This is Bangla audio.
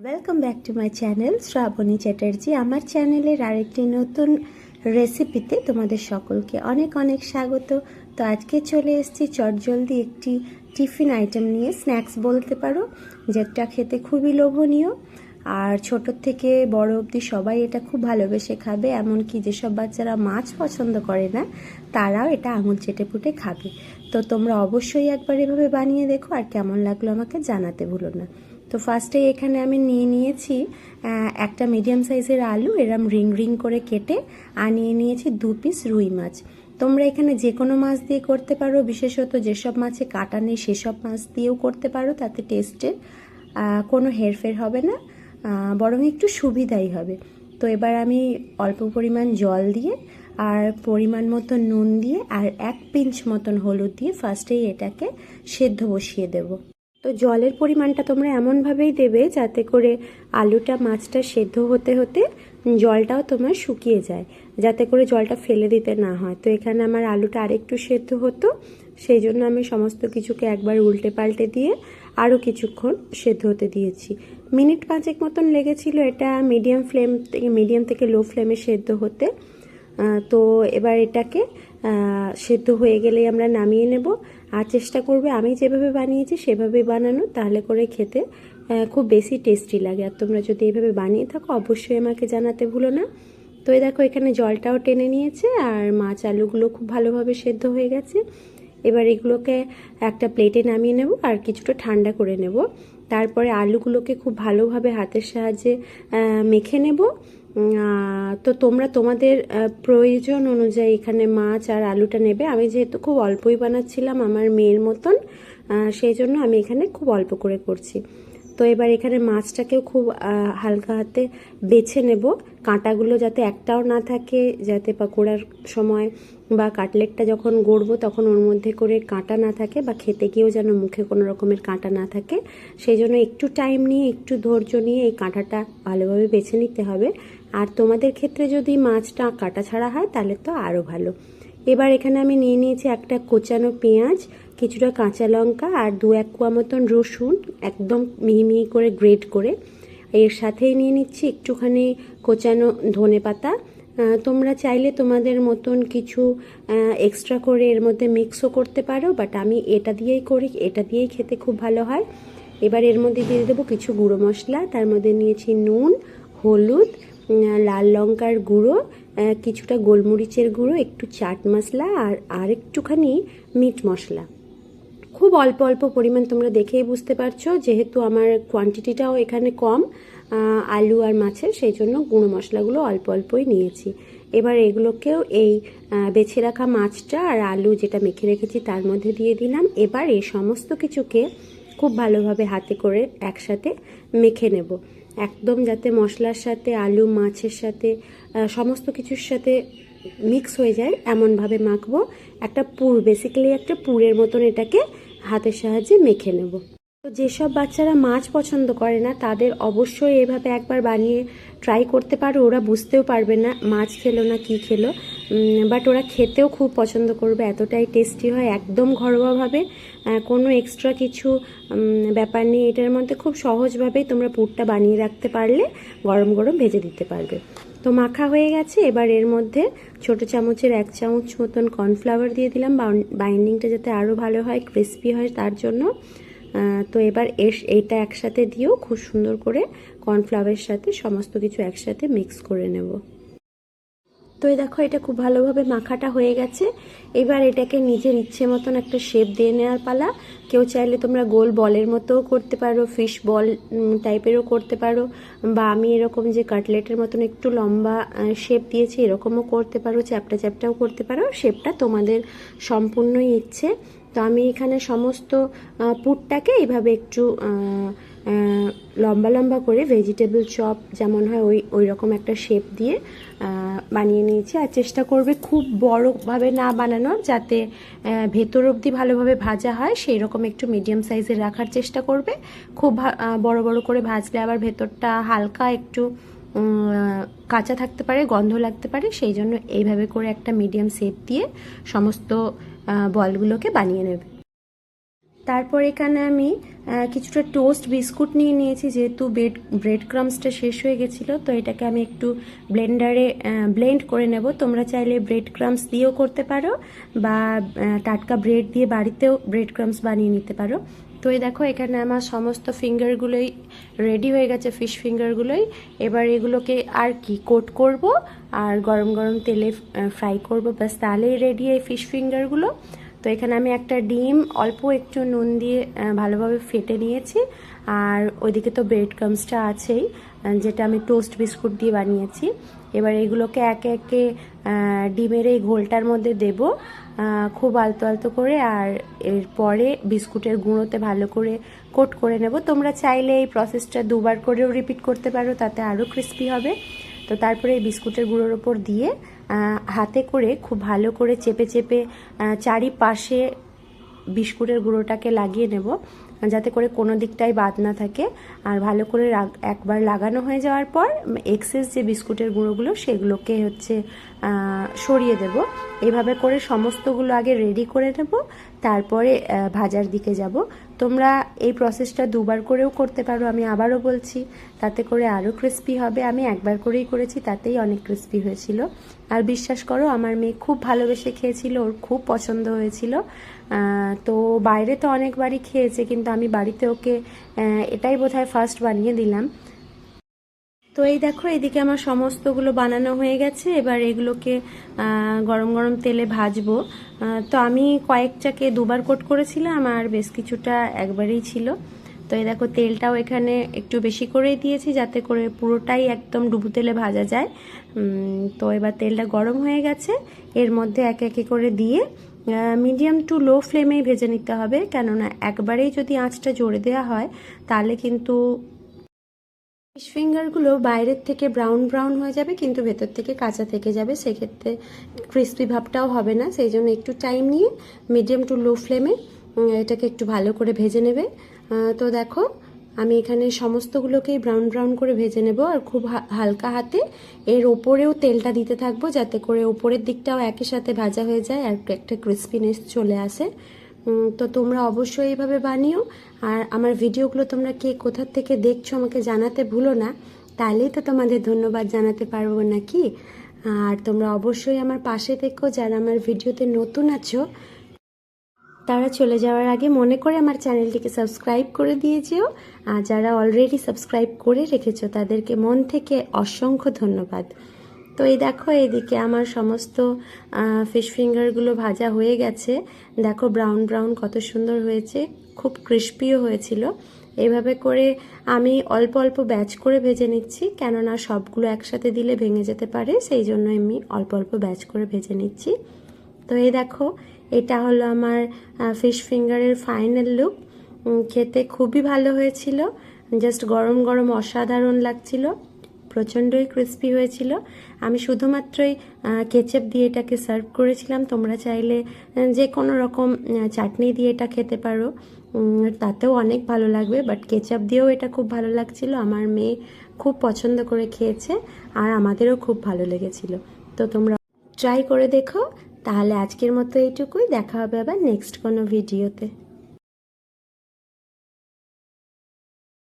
Welcome back to my channel Shraboni Chatterjee আমার চ্যানেলের আরেকটি নতুন রেসিপিতে তোমাদের সকলকে অনেক অনেক স্বাগত। তো আজকে চলে এসেছি চটজলদি একটি টিফিন আইটেম নিয়ে স্ন্যাক্স বলতে পারো, যেটা খেতে খুবই লোভনীয়। আর ছোটোর থেকে বড় অবধি সবাই এটা খুব ভালোবেসে খাবে, এমনকি যেসব বাচ্চারা মাছ পছন্দ করে না, তারাও এটা আঙুল চেটে পুটে খাবে। তো তোমরা অবশ্যই একবার এভাবে বানিয়ে দেখো, আর কেমন লাগল আমাকে জানাতে ভুলো না। তো ফার্স্টে এখানে আমি নিয়ে নিয়েছি একটা মিডিয়াম সাইজের আলু, এরম রিং রিং করে কেটে, আর নিয়ে নিয়েছি দু পিস রুই মাছ। তোমরা এখানে যে কোনো মাছ দিয়ে করতে পারো, বিশেষত যেসব মাছে কাটা নেই সেসব মাছ দিয়েও করতে পারো, তাতে টেস্টের কোনো হেরফের হবে না বরং একটু সুবিধাই হবে। তো এবার আমি অল্প পরিমাণ জল দিয়ে, আর পরিমাণ মতো নুন দিয়ে, আর এক পিঞ্চ মতন হলুদ দিয়ে ফার্স্টেই এটাকে সেদ্ধ বসিয়ে দেবো। তো জলের পরিমাণটা তোমরা এমনভাবেই দেবে যাতে করে আলুটা মাছটা সেদ্ধ হতে হতে জলটাও তোমার শুকিয়ে যায়, যাতে করে জলটা ফেলে দিতে না হয়। তো এখানে আমার আলুটা আরেকটু সেদ্ধ হতো, সেই জন্য আমি সমস্ত কিছুকে একবার উল্টে পাল্টে দিয়ে আরও কিছুক্ষণ সেদ্ধ হতে দিয়েছি। মিনিট পাঁচেক মতন লেগেছিল এটা মিডিয়াম ফ্লেম থেকে, মিডিয়াম থেকে লো ফ্লেমে সেদ্ধ হতে। তো এবার এটাকে সেদ্ধ হয়ে গেলেই আমরা নামিয়ে নেব। আর চেষ্টা করবে আমি যেভাবে বানিয়েছি সেভাবেই বানানো, তাহলে করে খেতে খুব বেশি টেস্টি লাগে। আর তোমরা যদি এইভাবে বানিয়ে থাকো, অবশ্যই আমাকে জানাতে ভুলো না। তো এই দেখো, এখানে জলটাও টেনে নিয়েছে, আর মাছ আলুগুলো খুব ভালোভাবে সেদ্ধ হয়ে গেছে। এবার এগুলোকে একটা প্লেটে নামিয়ে নেব আর কিছুটা ঠান্ডা করে নেব। তারপরে আলুগুলোকে খুব ভালোভাবে হাতের সাহায্যে মেখে নেব। তো তোমরা তোমাদের প্রয়োজন অনুযায়ী এখানে মাছ আর আলুটা নেবে। আমি যেহেতু খুব অল্পই বানাচ্ছিলাম আমার মেয়ের মতন সেই জন্য আমি এখানে খুব অল্প করে করছি। তো এবার এখানে মাছটাকেও খুব হালকা হাতে বেছে নেব। কাঁটাগুলো যাতে একটাও না থাকে, যাতে পাকোড়ার সময় বা কাটলেটটা যখন গড়বো তখন ওর মধ্যে করে কাঁটা না থাকে বা খেতে গিয়েও যেন মুখে কোনো রকমের কাঁটা না থাকে। সেই জন্য একটু টাইম নিয়ে, একটু ধৈর্য নিয়ে এই কাঁটাটা ভালোভাবে বেছে নিতে হবে। আর তোমাদের ক্ষেত্রে যদি মাছটা কাটা ছাড়া হয়, তাহলে তো আরও ভালো। এবার এখানে আমি নিয়ে নিয়েছি একটা কোচানো পেঁয়াজ, কিছুটা কাঁচা লঙ্কা আর দু এক কুয়া মতন রসুন, একদম মিহি মিহি করে গ্রেট করে। এর সাথেই নিয়ে নিচ্ছি একটুখানি কোচানো ধনে পাতা। তোমরা চাইলে তোমাদের মতন কিছু এক্সট্রা করে এর মধ্যে মিক্সও করতে পারো বাট আমি এটা দিয়েই করি, এটা দিয়েই খেতে খুব ভালো হয়। এবার এর মধ্যে দিয়ে দেবো কিছু গুঁড়ো মশলা, তার মধ্যে নিয়েছি নুন, হলুদ লাল লঙ্কার গুঁড়ো কিছুটা গোলমরিচের গুঁড়ো, একটু চাট মশলা আর আর একটুখানি মিট মশলা। খুব অল্প অল্প পরিমাণ তোমরা দেখেই বুঝতে পারছ, যেহেতু আমার কোয়ান্টিটিটাও এখানে কম আলু আর মাছের, সেই জন্য গুঁড়ো মশলাগুলো অল্প অল্পই নিয়েছি। এবার এগুলোকেও এই বেছে রাখা মাছটা আর আলু যেটা মেখে রেখেছি তার মধ্যে দিয়ে দিলাম। এবার এই সমস্ত কিছুকে খুব ভালোভাবে হাতে করে একসাথে মেখে নেব। একদম যাতে মশলার সাথে, আলু, মাছের সাথে সমস্ত কিছুর সাথে মিক্স হয়ে যায়, এমনভাবে মাখবো। একটা পুর বেসিক্যালি একটা পুরের মতন এটাকে হাতের সাহায্যে মেখে নেব। তো যেসব বাচ্চারা মাছ পছন্দ করে না, তাদের অবশ্যই এভাবে একবার বানিয়ে ট্রাই করতে পারো। ওরা বুঝতেও পারবে না মাছ খেলো না কি খেলো। বাট ওরা খেতেও খুব পছন্দ করবে, এতটাই টেস্টি হয়, একদম ঘরোয়াভাবে। কোনো এক্সট্রা কিছু ব্যাপার নেই। এটার মধ্যে খুব সহজভাবেই তোমরা পুরটা বানিয়ে রাখতে পারলে, গরম গরম ভেজে দিতে পারবে। তো মাখা হয়ে গেছে। এবার এর মধ্যে ছোট চামচের এক চামচ মতন কর্নফ্লাওয়ার দিয়ে দিলাম। বাইন্ডিংটা যাতে আরও ভালো হয় ক্রিস্পি হয় তার জন্য। তো এবার এস, এইটা একসাথে দিয়েও খুব সুন্দর করে কর্নফ্লাওয়ারের সাথে সমস্ত কিছু একসাথে মিক্স করে নেব। তো এই দেখো এটা খুব ভালোভাবে মাখাটা হয়ে গেছে। এবার এটাকে নিজের ইচ্ছে মতন একটা শেপ দিয়ে নেওয়ার পালা। কেউ চাইলে তোমরা গোল বলের মতোও করতে পারো ফিশ বল টাইপেরও করতে পারো বা আমি এরকম যে কাটলেটের মতন একটু লম্বা শেপ দিয়েছি এরকমও করতে পারো চ্যাপটা চ্যাপটাও করতে পারো। শেপটা তোমাদের সম্পূর্ণই ইচ্ছে। তো আমি এখানে সমস্ত আহ, পুরটাকে এইভাবে একটু লম্বা লম্বা করে ভেজিটেবল চপ যেমন হয় ওই ওই রকম একটা শেপ দিয়ে বানিয়ে নিয়েছি আর চেষ্টা করবে খুব বড়োভাবে না বানানোর যাতে ভেতর অবধি ভালোভাবে ভাজা হয় সেই রকম একটু মিডিয়াম সাইজের রাখার চেষ্টা করবে। খুব বড় বড় করে ভাজলে আবার ভেতরটা হালকা একটু কাঁচা থাকতে পারে, গন্ধ লাগতে পারে, সেই জন্য এইভাবে করে একটা মিডিয়াম শেপ দিয়ে সমস্ত বলগুলোকে বানিয়ে নেবে। তারপর এখানে আমি কিছুটা টোস্ট বিস্কুট নিয়ে নিয়েছি, যেহেতু ব্রেড ব্রেড ক্রামসটা শেষ হয়ে গেছিল, তো এটাকে আমি একটু ব্লেন্ডারে ব্লেন্ড করে নেব। তোমরা চাইলে ব্রেড ক্রামস দিয়েও করতে পারো, বা টাটকা ব্রেড দিয়ে বাড়িতেও ব্রেড ক্রামস বানিয়ে নিতে পারো। তো এই দেখো, এখানে আমার সমস্ত ফিঙ্গারগুলোই রেডি হয়ে গেছে ফিশ ফিঙ্গারগুলোই এবার এগুলোকে আর কি কোট করব, আর গরম গরম তেলে ফ্রাই করব। ব্যাস, তাহলেই রেডি এই ফিশ ফিঙ্গারগুলো তো এখানে আমি একটা ডিম, অল্প একটু নুন দিয়ে ভালোভাবে ফেটে নিয়েছি। আর ওইদিকে তো ব্রেড ক্রামসটা আছেই যেটা আমি টোস্ট বিস্কুট দিয়ে বানিয়েছি। এবার এগুলোকে একে একে ডিমের এই ঘোলটার মধ্যে দেব খুব আলতো আলতো করে। আর এরপরে বিস্কুটের গুঁড়োতে ভালো করে কোট করে নেব। তোমরা চাইলে এই প্রসেসটা দুবার করেও রিপিট করতে পারো, তাতে আরও ক্রিস্পি হবে। তো তারপরে এই বিস্কুটের গুঁড়োর ওপর দিয়ে হাতে করে খুব ভালো করে চেপে চেপে চারিপাশে বিস্কুটের গুঁড়োটাকে লাগিয়ে নেব, যাতে করে কোনো দিকটাই বাদ না থাকে। আর ভালো করে একবার লাগানো হয়ে যাওয়ার পর এক্সেস যে বিস্কুটের গুঁড়োগুলো, সেগুলোকে হচ্ছে সরিয়ে দেব। এভাবে করে সমস্তগুলো আগে রেডি করে নেব, তারপরে ভাজার দিকে যাব। তোমরা এই প্রসেসটা দুবার করেও করতে পারো, আমি আবারও বলছি, তাতে করে আরও ক্রিস্পি হবে। আমি একবার করেই করেছি, তাতেই অনেক ক্রিস্পি হয়েছিল। আর বিশ্বাস করো, আমার মেয়ে খুব ভালোবেসে খেয়েছিল, ওর খুব পছন্দ হয়েছিল। তো বাইরে তো অনেকবারই খেয়েছে, কিন্তু আমি বাড়িতে ওকে এটাই বোধহয় ফার্স্ট বানিয়ে দিলাম। তো এই দেখো, এদিকে আমার সমস্তগুলো বানানো হয়ে গেছে। এবার এগুলোকে গরম গরম তেলে ভাজবো। তো আমি কয়েকটাকে দুবার কোট করেছিলাম, আর বেশ কিছুটা একবারেই ছিল। তো এই দেখো, তেলটাও এখানে একটু বেশি করেই দিয়েছি, যাতে করে পুরোটাই একদম ডুবু তেলে ভাজা যায়। তো এবার তেলটা গরম হয়ে গেছে। এর মধ্যে একে একে করে দিয়ে মিডিয়াম টু লো ফ্লেমেই ভেজে নিতে হবে। কেননা একবারেই যদি আঁচটা জোরে দেওয়া হয়, তাহলে কিন্তু ফিশ ফিঙ্গারগুলো বাইরের থেকে ব্রাউন ব্রাউন হয়ে যাবে, কিন্তু ভেতর থেকে কাঁচা থেকে যাবে, সেক্ষেত্রে ক্রিস্পি ভাবটাও হবে না। সেই জন্য একটু টাইম নিয়ে মিডিয়াম টু লো ফ্লেমে এটাকে একটু ভালো করে ভেজে নেবে। তো দেখো, আমি এখানে সমস্তগুলোকেই ব্রাউন ব্রাউন করে ভেজে নেব, আর খুব হালকা হাতে এর ওপরেও তেলটা দিতে থাকব, যাতে করে ওপরের দিকটাও একই সাথে ভাজা হয়ে যায়, আর একটা ক্রিস্পিনেস চলে আসে। তো তোমরা অবশ্যই এইভাবে বানিও। আর আমার ভিডিওগুলো তোমরা কে কোথা থেকে দেখছ আমাকে জানাতে ভুলো না। তাহলেই তো তোমাদের ধন্যবাদ জানাতে পারব নাকি? আর তোমরা অবশ্যই আমার পাশে থেকো, যারা আমার ভিডিওতে নতুন আছো। তারা চলে যাওয়ার আগে মনে করে আমার চ্যানেলটিকে সাবস্ক্রাইব করে দিয়ে যেও। আর যারা অলরেডি সাবস্ক্রাইব করে রেখেছো, তাদেরকে মন থেকে অসংখ্য ধন্যবাদ। তো এই দেখো এদিকে আমার সমস্ত ফিশ ফিঙ্গারগুলো ভাজা হয়ে গেছে। দেখো ব্রাউন ব্রাউন কত সুন্দর হয়েছে। খুব ক্রিস্পিও হয়েছিল। এইভাবে করে আমি অল্প অল্প ব্যাচ করে ভেজে নিচ্ছি, কেননা সবগুলো একসাথে দিলে ভেঙে যেতে পারে, সেই জন্য আমি অল্প অল্প ব্যাচ করে ভেজে নিচ্ছি। তো এই দেখো, এটা হলো আমার ফিশ ফিঙ্গারের ফাইনাল লুক খেতে খুবই ভালো হয়েছিল। জাস্ট গরম গরম অসাধারণ লাগছিল। প্রচণ্ডই ক্রিস্পি হয়েছিল। আমি শুধুমাত্রই কেচাপ দিয়ে এটাকে সার্ভ করেছিলাম। তোমরা চাইলে যে কোনো রকম চাটনি দিয়ে এটা খেতে পারো। তাতেও অনেক ভালো লাগবে বাট কেচাপ দিয়েও এটা খুব ভালো লাগছিল। আমার মেয়ে খুব পছন্দ করে খেয়েছে আর আমাদেরও খুব ভালো লেগেছিল। তো তোমরা ট্রাই করে দেখো। তাহলে আজকের মতো এইটুকুই। দেখা হবে আবার নেক্সট কোনো ভিডিওতে